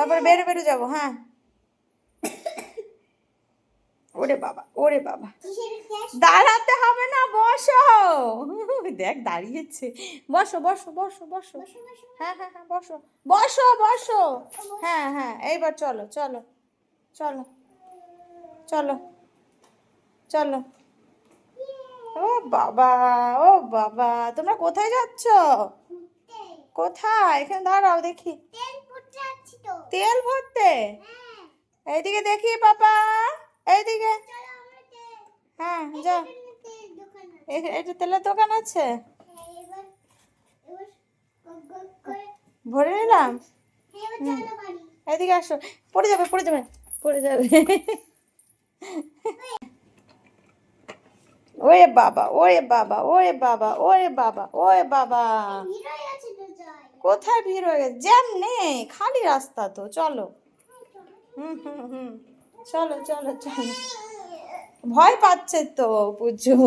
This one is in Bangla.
তারপরে বেরো বেরো যাব হ্যাঁ। ওরে বাবা ওরে বাবা। দাঁড়াতে হবে না বসো। দেখ দাঁড়িয়েছে। বসো বসো বসো বসো। বসো বসো। হ্যাঁ হ্যাঁ হ্যাঁ বসো। বসো বসো। হ্যাঁ হ্যাঁ এইবার চলো চলো চলো চলো চলো। ও বাবা ও বাবা তোমরা কোথায় যাচ্ছ? কোথায়? এখানে দাঁড়াও দেখি। তেল ভরতে? এইদিকে দেখি পাপা। এইদিকে। হ্যাঁ যা। এটা তেলের দোকান আছে? ভরে নিলাম? এদিকে আসো। পড়ে যাবে পড়ে যাবে পড়ে যাবে। ওরে বাবা ওরে বাবা ওরে বাবা ওরে বাবা ওরে বাবা। কোথায় ভিড় হয়ে গেছে? জ্যাম নেই, খালি রাস্তা তো, চলো। হুম হুম হুম। চলো চলো চলো। ভয় পাচ্ছে তো পুজো।